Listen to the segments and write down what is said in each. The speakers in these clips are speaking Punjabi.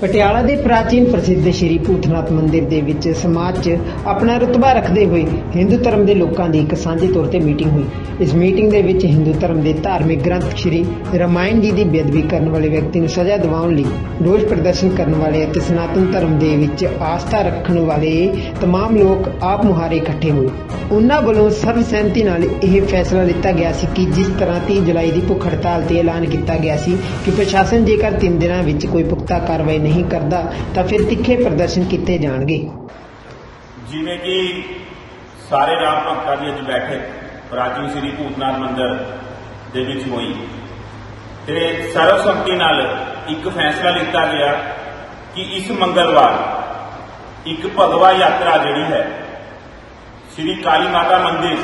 ਪਟਿਆਲਾ ਦੇ ਪ੍ਰਾਚੀਨ ਪ੍ਰਸਿੱਧ ਸ਼੍ਰੀ ਭੂਤਨਾਥ ਮੰਦਿਰ ਦੇ ਵਿੱਚ ਸਮਾਜ 'ਚ ਆਪਣਾ ਰੁਤਬਾ ਰੱਖਦੇ ਹੋਏ ਹਿੰਦੂ ਧਰਮ ਦੇ ਲੋਕਾਂ ਦੀ ਇੱਕ ਸਾਂਝੇ ਤੌਰ ਤੇ ਮੀਟਿੰਗ ਹੋਈ ਇਸ ਮੀਟਿੰਗ ਦੇ ਵਿੱਚ ਹਿੰਦੂ ਧਰਮ ਦੇ ਧਾਰਮਿਕ ਗ੍ਰੰਥ ਸ਼੍ਰੀ ਰਾਮਾਇਣ ਜੀ ਦੀ ਬੇਅਦਬੀ ਕਰਨ ਵਾਲੇ ਵਿਅਕਤੀ ਨੂੰ ਸਜ਼ਾ ਦਿਵਾਉਣ ਲਈ ਰੋਸ ਪ੍ਰਦਰਸ਼ਨ ਕਰਨ ਵਾਲੇ ਅਤੇ ਸਨਾਤਨ ਧਰਮ ਦੇ ਵਿੱਚ ਆਸਥਾ ਰੱਖਣ ਵਾਲੇ तमाम ਲੋਕ ਆਪ ਮੁਹਾਰੇ ਇਕੱਠੇ ਹੋਏ ਉਹਨਾਂ ਵੱਲੋਂ ਸਰਵ ਸਹਿਮਤੀ ਨਾਲ ਇਹ ਫੈਸਲਾ ਲਿੱਤਾ ਗਿਆ ਸੀ ਕਿ ਜਿਸ ਤਰ੍ਹਾਂ 30 ਜੁਲਾਈ ਦੀ ਭੁੱਖ ਹੜਤਾਲ ਤੇ ਐਲਾਨ ਕੀਤਾ ਗਿਆ ਸੀ ਕਿ ਪ੍ਰਸ਼ਾਸਨ ਜੇਕਰ 3 ਦਿਨਾਂ ਵਿੱਚ ਕੋਈ ਪੁਖਤਾ ਕਾਰਵਾਈ ਨਹੀਂ ਕਰਦਾ, ਤਾਂ ਫਿਰ ਤਿੱਖੇ ਪ੍ਰਦਰਸ਼ਨ ਕੀਤੇ ਜਾਣਗੇ। ਜਿਵੇਂ ਕਿ ਸਾਰੇ ਰਾਮ ਭਗਤਾਂ ਦੀ ਅੱਜ ਬੈਠਕ ਪ੍ਰਾਚੀਨ ਸ੍ਰੀ ਭੂਤਨਾਥ ਮੰਦਿਰ ਦੇ ਵਿੱਚ ਹੋਈ। ਤੇ ਸਰਵਸੰਮਤੀ ਨਾਲ ਇੱਕ ਫੈਸਲਾ ਲਿੱਤਾ ਗਿਆ ਕਿ ਇਸ ਮੰਗਲਵਾਰ ਇੱਕ ਭਗਵਾ ਯਾਤਰਾ ਜਿਹੜੀ ਹੈ, ਸ੍ਰੀ ਕਾਲੀ ਮਾਤਾ ਮੰਦਿਰ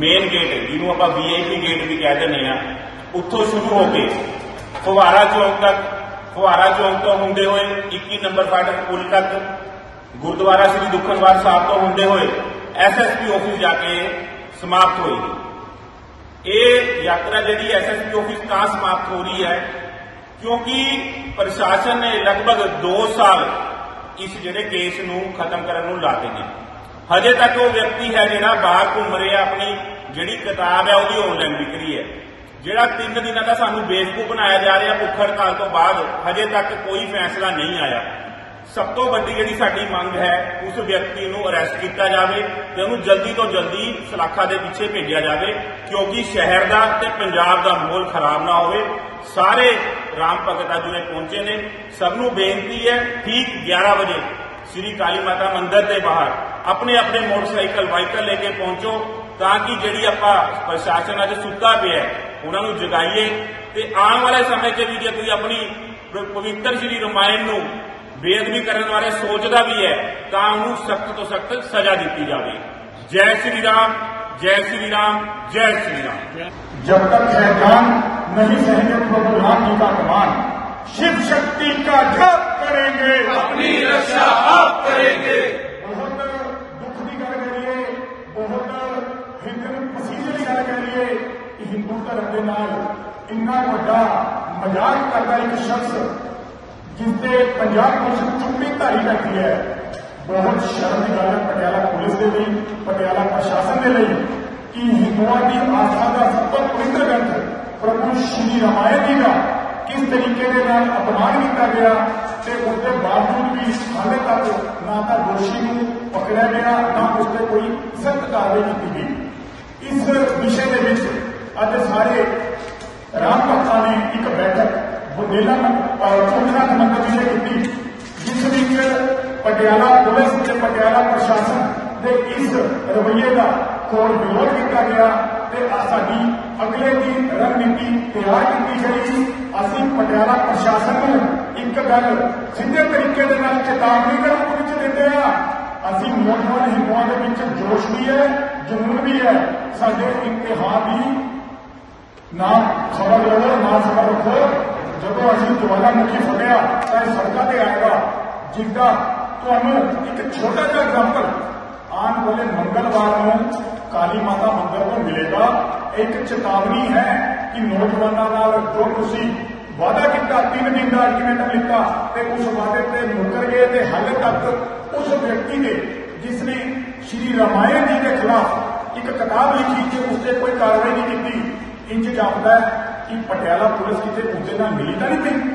ਮੇਨ ਗੇਟ ਜਿਹਨੂੰ ਆਪਾਂ ਵੀਆਈਪੀ ਗੇਟ ਵੀ ਕਹਿ ਦਿੰਦੇ ਆ ਉੱਥੋਂ ਸ਼ੁਰੂ ਹੋ ਕੇ ਫੁਹਾਰਾ ਚੌਕ ਤੱਕ ਫੁਹਾਰਾ ਚੌਕ ਤੋਂ ਹੁੰਦੇ ਹੋਏ 21 ਨੰਬਰ ਫਾਟਕ ਪੁਲ ਤੱਕ ਗੁਰਦੁਆਰਾ ਸ੍ਰੀ ਦੁਖਨਵਾਰ ਸਾਹਿਬ ਤੋਂ ਹੁੰਦੇ ਹੋਏ ਐਸਐਸਪੀ ਆਫਿਸ ਜਾ ਕੇ ਸਮਾਪਤ ਹੋਈ। ਇਹ ਯਾਤਰਾ ਜਿਹੜੀ ਐਸਐਸਪੀ ਆਫਿਸ ਤਾਂ ਸਮਾਪਤ ਹੋ ਰਹੀ ਹੈ ਕਿਉਂਕਿ ਪ੍ਰਸ਼ਾਸਨ ਨੇ ਲਗਭਗ 2 ਸਾਲ ਇਸ ਜਿਹੜੇ ਕੇਸ ਨੂੰ ਖਤਮ ਕਰਨ ਨੂੰ ਲਾਤੇ ਨੇ। ਹਜੇ ਤੱਕ ਉਹ ਵਿਅਕਤੀ ਹੈ ਜਿਹੜਾ ਬਾਹਰ ਘੁੰਮ ਰਿਹਾ, ਆਪਣੀ ਜਿਹੜੀ ਕਿਤਾਬ ਹੈ ਉਹਦੀ ਆਨਲਾਈਨ ਵਿਕਰੀ ਹੈ। ਜਿਹੜਾ 3 ਦਿਨਾਂ ਦਾ ਸਾਨੂੰ ਬੇਵਕੂਫ ਬਣਾਇਆ ਜਾ ਰਿਹਾ ਭੁੱਖ ਹੜਤਾਲ ਤੋਂ ਬਾਅਦ, ਹਜੇ ਤੱਕ ਕੋਈ ਫੈਸਲਾ ਨਹੀਂ ਆਇਆ। ਸਭ ਤੋਂ ਵੱਡੀ ਜਿਹੜੀ ਸਾਡੀ ਮੰਗ ਹੈ, ਉਸ ਵਿਅਕਤੀ ਨੂੰ ਅਰੈਸਟ ਕੀਤਾ ਜਾਵੇ ਤੇ ਉਹਨੂੰ ਜਲਦੀ ਤੋਂ ਜਲਦੀ ਸਲਾਖਾ ਦੇ ਪਿੱਛੇ ਭੇਜਿਆ ਜਾਵੇ, ਕਿਉਂਕਿ ਸ਼ਹਿਰ ਦਾ ਤੇ ਪੰਜਾਬ ਦਾ ਮਾਹੌਲ ਖਰਾਬ ਨਾ ਹੋਵੇ। ਸਾਰੇ ਰਾਮ ਭਗਤ ਅੱਜ ਉਰੇ ਪਹੁੰਚੇ ਨੇ। ਸਭ ਨੂੰ ਬੇਨਤੀ ਹੈ, ਠੀਕ 11 ਵਜੇ ਸ੍ਰੀ ਕਾਲੀ ਮਾਤਾ ਮੰਦਿਰ ਦੇ ਬਾਹਰ ਆਪਣੇ ਆਪਣੇ ਮੋਟਰਸਾਈਕਲ, ਵਾਹੀਕਲ ਲੈ ਕੇ ਪਹੁੰਚੋ, ਤਾਂ ਕਿ ਜਿਹੜੀ ਆਪਾਂ ਪ੍ਰਸ਼ਾਸਨ ਅੱਜ ਸੁੱਤਾ ਪਿਆ ਉਹਨਾਂ ਨੂੰ ਜਗਾਈਏ ਤੇ ਆਉਣ ਵਾਲੇ ਸਮੇਂ 'ਚ ਵੀ ਜੇ ਕੋਈ ਆਪਣੀ ਪਵਿੱਤਰ ਸ਼੍ਰੀ ਰਮਾਇਣ ਨੂੰ ਬੇਅਦਬੀ ਕਰਨ ਵਾਲੇ ਸੋਚਦਾ ਵੀ ਹੈ ਤਾਂ ਉਹਨੂੰ ਸਖਤ ਤੋਂ ਸਖਤ ਸਜ਼ਾ ਦਿੱਤੀ ਜਾਵੇ। ਜੈ ਸ਼੍ਰੀ ਰਾਮ جے شری رام جے شری رام جب تک شیطان نہیں سہنے پربھو رام جی کا کمان شیو شکتی کا جب کریں گے اپنی رکشا آپ کریں گے ਕਿ ਹਿੰਦੂ ਧਰਮ ਦੇ ਨਾਲ ਇੰਨਾ ਵੱਡਾ ਮਜ਼ਾਕ ਕਰਦਾ ਇੱਕ ਸ਼ਖਸ ਜਿਸ ਤੇ ਪੰਜਾਬ ਪੁਲਿਸ ਚੁੱਪੀ ਧਾਰੀ ਬੈਠੀ ਹੈ ਬਹੁਤ ਸ਼ਰਮ ਦੀ ਗੱਲ ਹੈ ਪਟਿਆਲਾ ਪੁਲਿਸ ਦੇ ਲਈ ਪਟਿਆਲਾ ਪ੍ਰਸ਼ਾਸਨ ਦੇ ਲਈ ਕਿ ਹਿੰਦੂਆਂ ਦੀ ਆਸਥਾ ਦਾ ਸਭ ਤੋਂ ਪਵਿੱਤਰ ਗ੍ਰੰਥ ਪ੍ਰਭੂ ਸ਼੍ਰੀ ਰਾਮਾਇਣ ਜੀ ਦਾ ਕਿਸ ਤਰੀਕੇ ਦੇ ਨਾਲ ਅਪਮਾਨ ਕੀਤਾ ਗਿਆ ਤੇ ਉਸ ਦੇ ਬਾਵਜੂਦ ਵੀ ਹਾਲੇ ਤੱਕ ਨਾ ਤਾਂ ਦੋਸ਼ੀ ਨੂੰ ਪਕੜਿਆ ਗਿਆ ਨਾ ਉਸ ਤੇ ਕੋਈ ਸਖਤ ਕਾਰਵਾਈ ਕੀਤੀ ਗਈ ਇਸ ਵਿਸ਼ੇ ਦੇ ਵਿੱਚ ਅੱਜ ਸਾਰੇ ਰਾਮ ਭਗਤਾਂ ਨੇ ਇੱਕ ਬੈਠਕ ਬੁੰਦੇਲਾ ਚੌਥਾ ਮੰਦਰ ਵਿਸ਼ੇ ਕੀਤੀ, ਜਿਸ ਵਿੱਚ ਪਟਿਆਲਾ ਪੁਲਿਸ ਤੇ ਪਟਿਆਲਾ ਪ੍ਰਸ਼ਾਸਨ ਦੇ ਇਸ ਰਵੱਈਏ ਦਾ ਕੋਲ ਵਿਰੋਧ ਕੀਤਾ ਗਿਆ ਤੇ ਸਾਡੀ ਅਗਲੇ ਦੀ ਰਣਨੀਤੀ ਤਿਆਰ ਕੀਤੀ ਗਈ। ਅਸੀਂ ਪਟਿਆਲਾ ਪ੍ਰਸ਼ਾਸਨ ਨੂੰ ਇੱਕ ਗੱਲ ਸਿੱਧੇ ਤਰੀਕੇ ਦੇ ਨਾਲ ਚੇਤਾਵਨੀ ਦੇ ਰੂਪ ਵਿੱਚ ਦਿੰਦੇ ਆ ਅਸੀਂ ਨੌਜਵਾਨ ਹਿੰਦੂਆਂ ਦੇ ਵਿੱਚ ਜੋਸ਼ ਵੀ ਹੈ, ਜਨੂਨ ਵੀ ਹੈ। ਸਾਡੇ ਇਮਤਿਹਾਨ ਦੀ ਨਾ ਖਬਰ ਲੜੋ ਨਾ ਖਬਰ ਰੱਖੋ ਜਦੋਂ ਅਸੀਂ ਜਵਾਲਾਮੁਖੀ ਫੜਿਆ, ਤਾਂ ਇਹ ਸੜਕਾਂ ਤੇ ਆਏਗਾ, ਜਿੱਦਾਂ ਤੁਹਾਨੂੰ ਇੱਕ ਛੋਟਾ ਜਿਹਾ ਐਗਜ਼ਾਮਪਲ ਆਉਣ ਵਾਲੇ ਮੰਗਲਵਾਰ ਨੂੰ ਕਾਲੀ ਮਾਤਾ ਮੰਦਿਰ ਤੋਂ ਮਿਲੇਗਾ। ਇੱਕ ਚੇਤਾਵਨੀ ਹੈ ਕਿ ਨੌਜਵਾਨਾਂ ਨਾਲ ਜੋ ਤੁਸੀਂ ਵਾਅਦਾ ਕੀਤਾ, ਤਿੰਨ ਦਿਨ ਦਾ ਅਲਟੀਮੇਟਮ ਲਿੱਤਾ, ਤੇ ਉਸ ਵਾਅਦੇ ਤੇ ਮੁੱਕਰ ਗਏ ਤੇ ਹਾਲੇ ਤੱਕ ਉਸ ਵਿਅਕਤੀ ਨੇ ਜਿਸ ਨੇ ਸ਼੍ਰੀ ਰਾਮਾਇਣ ਜੀ ਦੇ ਖਿਲਾਫ ਇੱਕ ਕਿਤਾਬ ਲਿਖੀ ਕਿ ਉਸ ਤੇ ਕੋਈ ਕਾਰਵਾਈ ਨਹੀਂ ਕੀਤੀ ਇੰਜ ਜਾਪਦਾ ਕਿ ਪਟਿਆਲਾ ਪੁਲਿਸ ਕਿਤੇ ਉਹਦੇ ਨਾਲ ਮਿਲੀ ਤਾਂ ਨਹੀਂ ਪਈ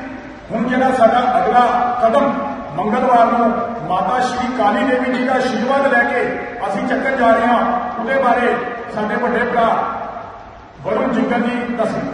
ਹੁਣ ਜਿਹੜਾ ਸਾਡਾ ਅਗਲਾ ਕਦਮ ਮੰਗਲਵਾਰ ਨੂੰ ਮਾਤਾ ਸ਼੍ਰੀ ਕਾਲੀ ਦੇਵੀ ਜੀ ਦਾ ਆਸ਼ੀਰਵਾਦ ਲੈ ਕੇ ਅਸੀਂ ਚੱਕਰ ਜਾ ਰਹੇ ਹਾਂ, ਉਹਦੇ ਬਾਰੇ ਸਾਡੇ ਵੱਡੇ ਭਰਾ ਵਰੁਣ ਜਿੰਗਰ ਜੀ ਦੱਸਣ